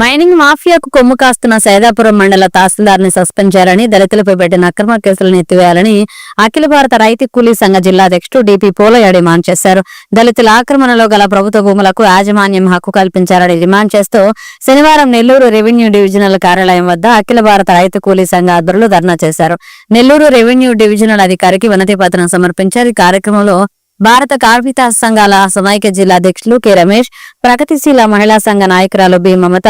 Mining మాఫియాకు కొమ్ము కాస్తున్న సైదాపురం మండల తహసీల్దార్ని suspend చేయాలని దళితులపై పెట్టిన అక్రమ కేసులను ఎత్తివేయాలని అఖిల భారత రైతు కూలీ సంఘ జిల్లా అధ్యక్షుడు డిపి పోలయ్య డిమాండ్ చేశారు. దళితుల ఆక్రమణలో గల ప్రభుత్వ భూములకు యాజమాన్యం హక్కు కల్పించాలని డిమాండ్ చేస్తూ శనివారం నెల్లూరు రెవెన్యూ డివిజనల్ కార్యాలయం వద్ద అఖిల భారత రైతు కూలీ సంఘ ఆధ్వర్యంలో ధర్నా చేశారు. నెల్లూరు రెవెన్యూ డివిజనల్ అధికారికి వినతి పత్రం సమర్పించారు. ఈ కార్యక్రమంలో భారత కార్మిక సంఘాల సమైక్య జిల్లా అధ్యక్షులు కె. రమేష్ ప్రగతిశీల మహిళా సంఘ నాయకురాలు B. Mamata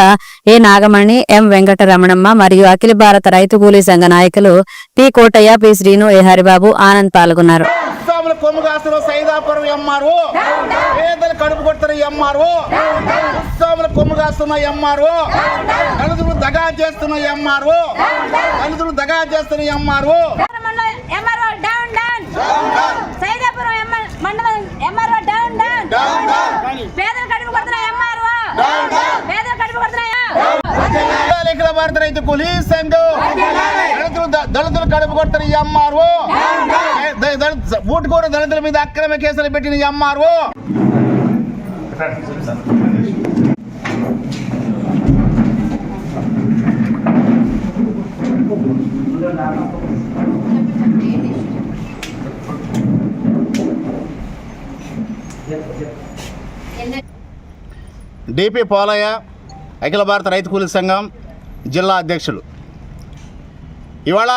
A Nagamani M. Venkataramanamma మరియు అఖిల భారత రైతు కూలీ సంఘ నాయకులు P. Kotaiah P. Srinu A Haribabu Anand పాల్గొన్నారు. దగా చేస్తున్న దగా చేస్తున్న MRO down down Saidapuram MR మండలం ఎంఆర్ఓ డౌన్ డౌన్ పేదలు కడుపు కొడుతున్న ఎంఆర్ఓ పేదలు కడుపు కొడుతున్నాయా అఖిల భారత రైతు కూలీ సంఘం దళితులు దళితులు కడుపు కొడుతున్న ఎమ్మారు ఊటుకూరు దళితుల మీద అక్రమ కేసులు పెట్టిన ఎంఆర్ఓ. డిపి పోలయ్య అఖిల భారత రైతు కూలీ సంఘం జిల్లా అధ్యక్షులు. ఇవాళ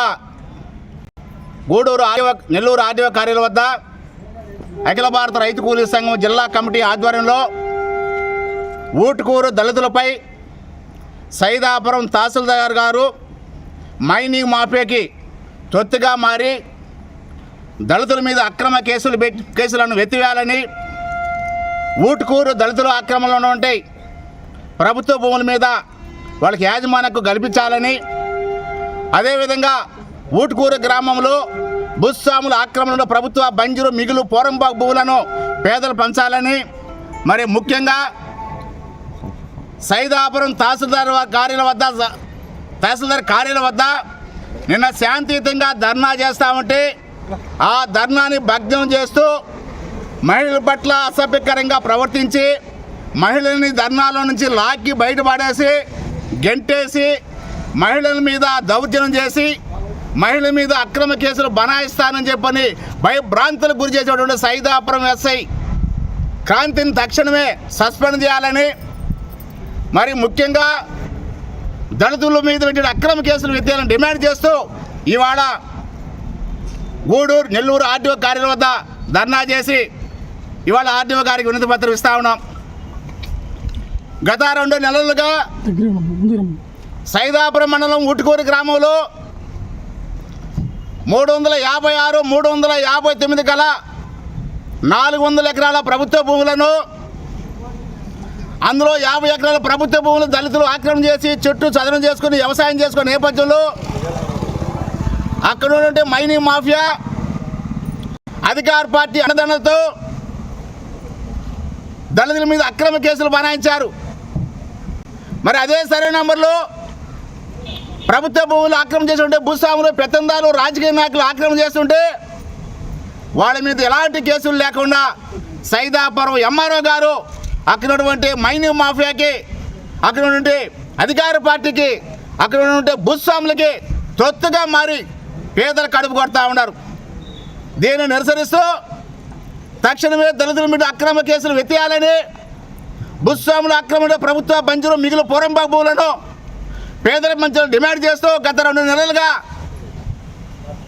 గూడూరు ఆదివ నెల్లూరు ఆర్డీఓ కార్యాలయం వద్ద అఖిల భారత రైతు కూలీ సంఘం జిల్లా కమిటీ ఆధ్వర్యంలో ఊటుకూరు దళితులపై సైదాపురం తహసీల్దార్ గారు మైనింగ్ మాఫియాకి తొత్తుగా మారి దళితుల మీద అక్రమ కేసులు పెట్టి కేసులను వెతివేయాలని ఊటుకూరు దళితుల ఆక్రమణలో ఉంటాయి ప్రభుత్వ భూముల మీద వాళ్ళకి యాజమాన్యకు కల్పించాలని. అదేవిధంగా ఊటుకూరు గ్రామంలో భూస్వాముల ఆక్రమణలో ప్రభుత్వ బంజరు మిగులు పోరంబాగ్ భూములను పేదలు పంచాలని. మరి ముఖ్యంగా సైదాపురం తహసీల్దార్ కార్యాల కార్యాలయం వద్ద స- తహసీల్దార్ కార్యాలయం వద్ద నిన్న శాంతియుతంగా ధర్నా చేస్తామంటే ఆ ధర్నాని భగ్నం చేస్తూ మహిళల పట్ల అసభ్యకరంగా ప్రవర్తించి మహిళల్ని ధర్నాలో నుంచి లాక్కి బయటపడేసి గెంటేసి మహిళల మీద దౌర్జన్యం చేసి మహిళల మీద అక్రమ కేసులు బనాయిస్తానని చెప్పని భయభ్రాంతులకు గురి చేసేటువంటి సైదాపురం ఎస్ఐ క్రాంతిని తక్షణమే సస్పెండ్ చేయాలని మరి ముఖ్యంగా దళితుల మీద పెట్టిన అక్రమ కేసులు విద్యాలను డిమాండ్ చేస్తూ ఇవాళ గూడూరు నెల్లూరు ఆర్డీఓ కార్యాలయం వద్ద ధర్నా చేసి ఇవాళ ఆర్డీఓ గారికి వినతి పత్రం ఇస్తా ఉన్నాం. గత రెండు నెలలుగా సైదాపురం మండలం ఉటుకూరు గ్రామంలో మూడు వందల యాభై ఆరు మూడు వందల యాభై తొమ్మిది గల నాలుగు వందల ఎకరాల ప్రభుత్వ భూములను అందులో యాభై ఎకరాల ప్రభుత్వ భూములు దళితులు ఆక్రమణ చేసి చుట్టూ చదనం చేసుకుని వ్యవసాయం చేసుకునే నేపథ్యంలో అక్కడ ఉన్నటువంటి మైనింగ్ మాఫియా అధికార పార్టీ అన్నదండలతో దళితుల మీద అక్రమ కేసులు బనాయించారు. మరి అదే సరే నంబర్లో ప్రభుత్వ భూములు ఆక్రమణ చేస్తుంటే భూస్వాములు పెత్తందాలు రాజకీయ నాయకులు ఆక్రమణ చేస్తుంటే వాళ్ళ మీద ఎలాంటి కేసులు లేకుండా సైదాపురం ఎంఆర్ఓ గారు అక్కడటువంటి మైనింగ్ మాఫియాకి అక్కడ ఉంటే అధికార పార్టీకి అక్కడ ఉంటే భూస్వాములకి తొత్తుగా మారి పేదలు కడుపు కొడతా ఉన్నారు. దీన్ని నిరసరిస్తూ తక్షణమే దళితుల మీద అక్రమ కేసులు వెతేయాలని భూస్వాముల ఆక్రమణ ప్రభుత్వ బంజరు మిగులు పోరంబాగ్ భూములను పేదల మంచులు డిమాండ్ చేస్తూ గత రెండు నెలలుగా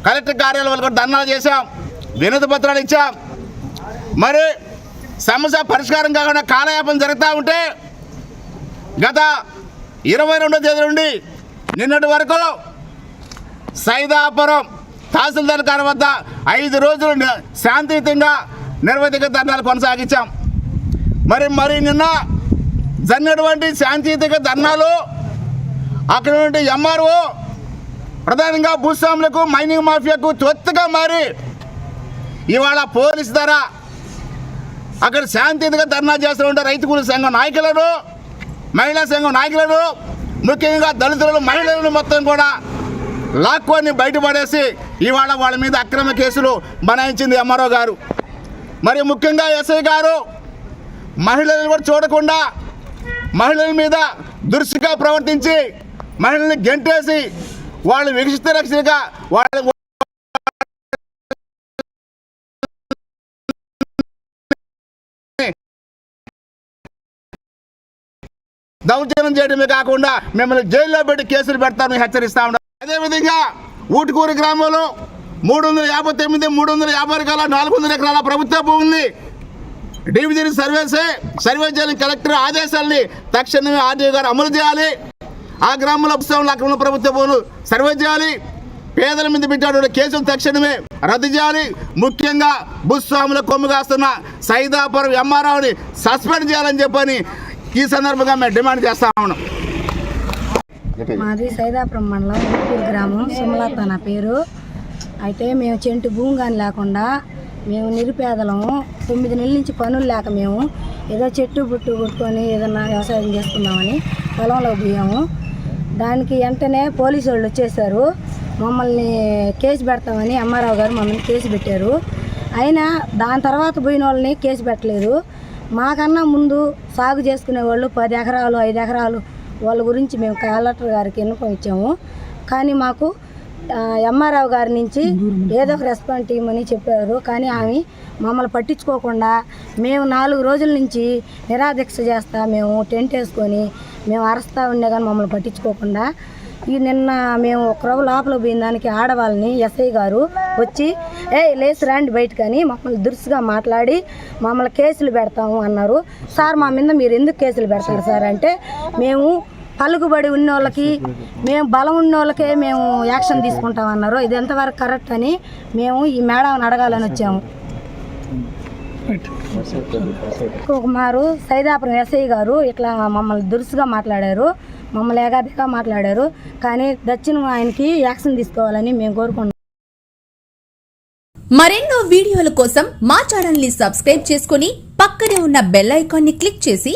కలెక్టర్ కార్యాలయం కూడా ధర్నాలు చేశాం వినతి పత్రాలు ఇచ్చాం. మరి సమస్య పరిష్కారం కాకుండా కాలయాపన జరుగుతూ ఉంటే గత ఇరవై రెండో తేదీ నుండి నిన్నటి వరకు సైదాపురం తహసీల్దార్ గారి వద్ద ఐదు రోజులు శాంతియుతంగా నిర్వధిక ధర్నాలు కొనసాగించాం. మరి మరి నిన్న జరిగినటువంటి శాంతియుతంగా ధర్నాలు అక్కడ ఎంఆర్ఓ ప్రధానంగా భూస్వాములకు మైనింగ్ మాఫియాకు తొత్తుగా మారి ఇవాళ పోలీస్ ధర అక్కడ శాంతియుతంగా ధర్నా చేస్తూ ఉంటే రైతు కూలీ సంఘం నాయకులను మహిళా సంఘం నాయకులను ముఖ్యంగా దళితులను మహిళలను మొత్తం కూడా లాక్కొని బయటపడేసి ఇవాళ వాళ్ళ మీద అక్రమ కేసులు బనాయించింది ఎంఆర్ఓ గారు. మరి ముఖ్యంగా ఎస్ఐ గారు మహిళలు కూడా చూడకుండా మహిళల మీద దురుసుగా ప్రవర్తించి మహిళల్ని గెంటేసి వాళ్ళు వికసిత రక్షణగా వాళ్ళ దౌర్జన్యం చేయడమే కాకుండా మిమ్మల్ని జైల్లో పెట్టి కేసులు పెడతామని హెచ్చరిస్తా ఉన్నాం. అదేవిధంగా ఊటుకూరు గ్రామంలో మూడు వందల యాభై తొమ్మిది మూడు వందల యాభై రకాల నాలుగు వందల ఎకరాల ప్రభుత్వ ఉంది డివిజన్ సర్వేసే సర్వే చేయాలని కలెక్టర్ ఆదేశాలని తక్షణమే ఆర్డీఓ గారు అమలు చేయాలి. ఆ గ్రామంలో ఉపశమనం అక్రమ ప్రభుత్వ భూములు సర్వే చేయాలి. పేదల మీద పెట్టాడు కేసులు తక్షణమే రద్దు చేయాలి. ముఖ్యంగా భూస్వాముల కొమ్ము కాస్తున్న సైదాపురం ఎంఆర్ఓని సస్పెండ్ చేయాలని చెప్పని ఈ సందర్భంగా మేము డిమాండ్ చేస్తా ఉన్నాం. మాది సైదాపురం మండలం గ్రామం సుమలత నా పేరు. అయితే మేము చెంటు భూమి కానీ లేకుండా మేము నిరుపేదలము తొమ్మిది నెలల నుంచి పనులు లేక మేము ఏదో చెట్టు బుట్టు కొట్టుకొని ఏదన్నా వ్యవసాయం చేసుకుందామని పొలంలో పోయాము. దానికి వెంటనే పోలీసు వాళ్ళు వచ్చేసారు. మమ్మల్ని కేసు పెడతామని అమ్మారావు గారు మమ్మల్ని కేసు పెట్టారు. అయినా దాని తర్వాత పోయిన వాళ్ళని కేసు పెట్టలేదు. మాకన్నా ముందు సాగు చేసుకునే వాళ్ళు పది ఎకరాలు ఐదు ఎకరాలు వాళ్ళ గురించి మేము కలెక్టర్ గారికి ఇన్ఫం ఇచ్చాము. కానీ మాకు ఎంఆర్ఆవు గారి నుంచి ఏదో ఒక రెస్పాండ్ టీం అని చెప్పారు. కానీ ఆమె మమ్మల్ని పట్టించుకోకుండా మేము నాలుగు రోజుల నుంచి నిరాదీక్ష చేస్తా మేము టెంట్ వేసుకొని మేము అరస్తా ఉండే కానీ మమ్మల్ని పట్టించుకోకుండా ఈ నిన్న మేము ఒక రోజు లోపల పోయిన దానికి ఆడవాళ్ళని ఎస్ఐ గారు వచ్చి ఏ లేచి రండి బయటకని మమ్మల్ని దురుసుగా మాట్లాడి మమ్మల్ని కేసులు పెడతాము అన్నారు. సార్ మా మీద మీరు ఎందుకు కేసులు పెడతారు సార్? అంటే మేము పలుకుబడి ఉన్నోళ్ళకి మేము బలం ఉన్న వాళ్ళకే మేము యాక్షన్ తీసుకుంటాం అన్నారు ఇది ఎంతవరకు కరెక్ట్ అని మేము ఈ మేడం అడగాలని వచ్చాము. కుమారు సైదాపురం ఎస్ఐ గారు ఇట్లా మమ్మల్ని దురుసుగా మాట్లాడారు మమ్మల్ని ఏగాదిగా మాట్లాడారు. కానీ దచ్చిన ఆయనకి యాక్షన్ తీసుకోవాలని మేము కోరుకుంటున్నాం మరెన్నో వీడియోల కోసం మా ఛానల్ని సబ్స్క్రైబ్ చేసుకుని పక్కనే ఉన్న బెల్ ఐకాన్ని క్లిక్ చేసి